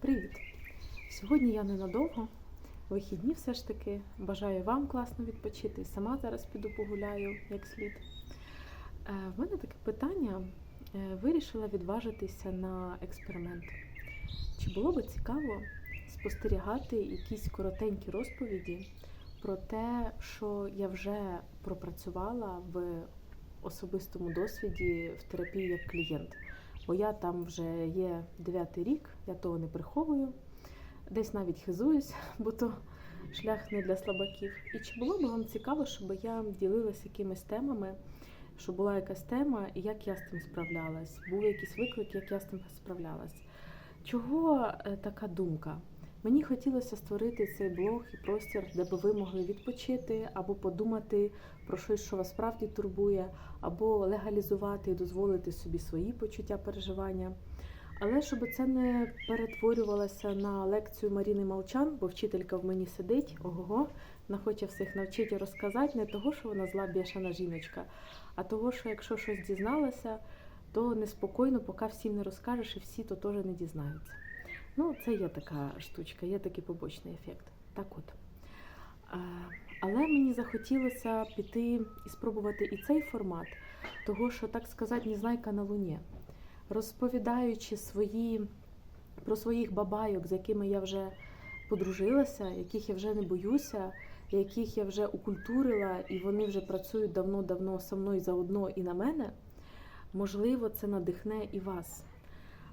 Привіт! Сьогодні я ненадовго. Вихідні все ж таки. Бажаю вам класно відпочити. Сама зараз піду погуляю як слід. Е, В мене таке питання. Е, Вирішила відважитися на експеримент. Чи було би цікаво спостерігати якісь коротенькі розповіді про те, що я вже пропрацювала в особистому досвіді в терапії як клієнт? Бо я там вже є дев'ятий рік, я того не приховую, десь навіть хизуюсь, бо то шлях не для слабаків. І чи було б вам цікаво, щоб я ділилася якимись темами, щоб була якась тема, і як я з тим справлялась? Був якийсь виклик, як я з тим справлялась? Чого е, така думка? Мені хотілося створити цей блог і простір, де би ви могли відпочити або подумати про щось, що вас справді турбує, або легалізувати і дозволити собі свої почуття, переживання. Але щоб це не перетворювалося на лекцію Маріни Молчан, бо вчителька в мені сидить, ого-го, вона хоче всіх навчити розказати не того, що вона зла бішана жіночка, а того, що якщо щось дізналася, то неспокійно, поки всім не розкажеш, і всі то теж не дізнаються. Ну, це є така штучка, є такий побочний ефект. Так от. Але мені захотілося піти і спробувати і цей формат, того, що, так сказати, незнайка на луні, розповідаючи свої, про своїх бабайок, з якими я вже подружилася, яких я вже не боюся, яких я вже укультурила, і вони вже працюють давно-давно со мною заодно і на мене, можливо, це надихне і вас.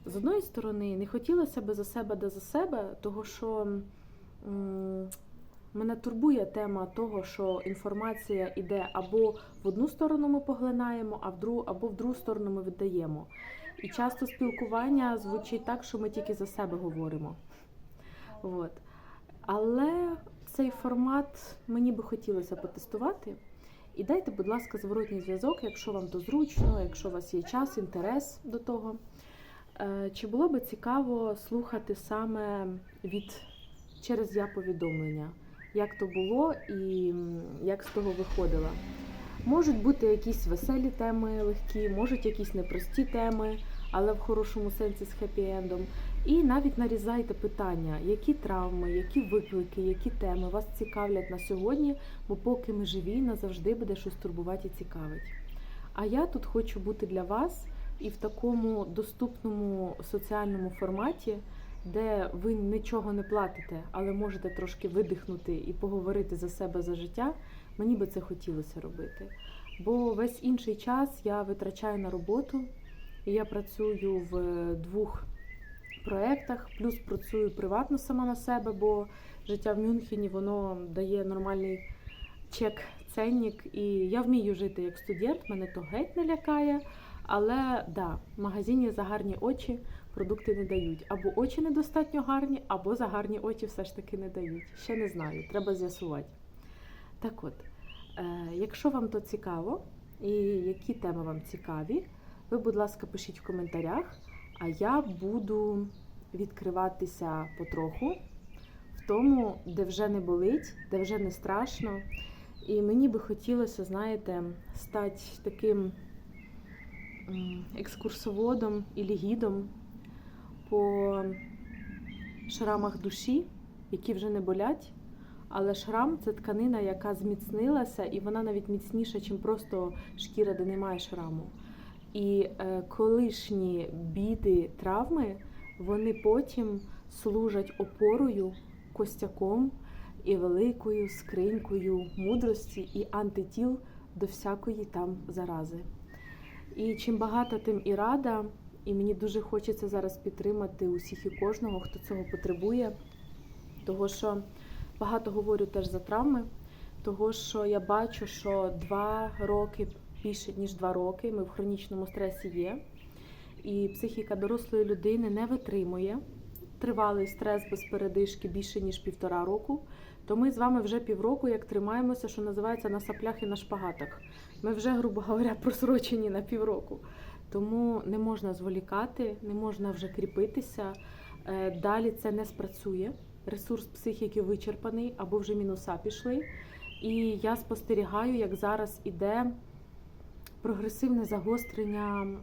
З одної сторони, не хотілося би за себе да за себе, того що мене турбує тема того, що інформація йде або в одну сторону ми поглинаємо, а в другу, або в другу сторону ми віддаємо. І часто спілкування звучить так, що ми тільки за себе говоримо. От. Але цей формат мені би хотілося потестувати. І дайте, будь ласка, зворотній зв'язок, якщо вам то зручно, якщо у вас є час, інтерес до того. Е, Чи було би цікаво слухати саме від через я повідомлення, як то було і як з того виходила? Можуть бути якісь веселі теми легкі, можуть якісь непрості теми, але в хорошому сенсі з хеппі-ендом. І навіть нарізайте питання, які травми, які виклики, які теми вас цікавлять на сьогодні, бо поки ми живі, назавжди буде щось турбувати і цікавить. А я тут хочу бути для вас і в такому доступному соціальному форматі, де ви нічого не платите, але можете трошки видихнути і поговорити за себе за життя. Мені би це хотілося робити. Бо весь інший час я витрачаю на роботу, і я працюю в двох проєктах, плюс працюю приватно сама на себе, бо життя в Мюнхені воно дає нормальний чек, ценник. І я вмію жити як студент, мене то геть не лякає. Але да, в магазині за гарні очі продукти не дають. Або очі недостатньо гарні, або за гарні очі все ж таки не дають. Ще не знаю, треба з'ясувати. Так от, е, якщо вам то цікаво, і які теми вам цікаві, ви, будь ласка, пишіть в коментарях, а я буду відкриватися потроху в тому, де вже не болить, де вже не страшно. І мені би хотілося, знаєте, стати таким екскурсоводом і гідом по шрамах душі, які вже не болять. Але шрам це тканина, яка зміцнилася, і вона навіть міцніша, ніж просто шкіра, де немає шраму. І е, колишні біди, травми, вони потім служать опорою, костяком і великою скринькою мудрості і антитіл до всякої там зарази. І чим багато, тим і рада. І мені дуже хочеться зараз підтримати усіх і кожного, хто цього потребує. Того, що багато говорю теж за травми, того, що я бачу, що два роки, більше ніж два роки, ми в хронічному стресі є. І психіка дорослої людини не витримує тривалий стрес без передишки більше ніж півтора року. То ми з вами вже півроку, як тримаємося, що називається на саплях і на шпагатах. Ми вже, грубо говоря, просрочені на півроку. Тому не можна зволікати, не можна вже кріпитися. Е, Далі це не спрацює. Ресурс психіки вичерпаний або вже мінуса пішли. І я спостерігаю, як зараз іде прогресивне загострення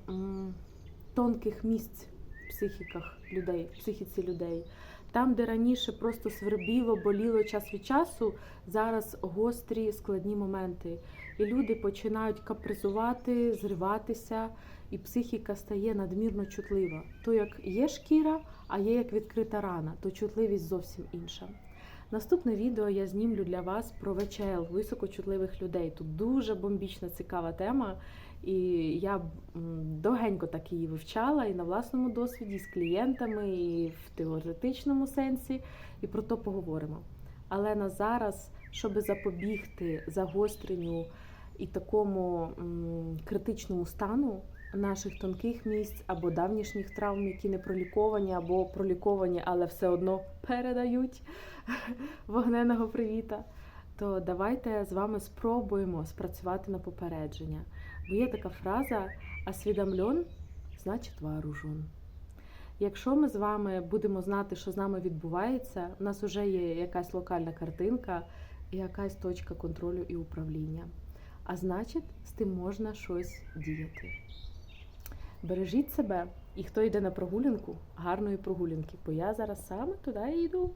тонких місць в психіках людей, в психіці людей. Там, де раніше просто свербіло, боліло час від часу, зараз гострі складні моменти. І люди починають капризувати, зриватися, і психіка стає надмірно чутлива. То як є шкіра, а є як відкрита рана, то чутливість зовсім інша. Наступне відео я знімлю для вас про ВЧЛ високочутливих людей. Тут дуже бомбічна цікава тема, і я довгенько так її вивчала і на власному досвіді, і з клієнтами, і в теоретичному сенсі, і про то поговоримо. Але на зараз, щоб запобігти загостренню і такому критичному стану наших тонких місць або давнішніх травм, які не проліковані, або проліковані, але все одно передають вогненого привіта, то давайте з вами спробуємо спрацювати на попередження. Бо є така фраза освідомлен, значить вооружен. Якщо ми з вами будемо знати, що з нами відбувається, у нас вже є якась локальна картинка якась точка контролю і управління. А значить, з тим можна щось діяти. Бережіть себе, і хто йде на прогулянку, гарної прогулянки, бо я зараз саме туди йду.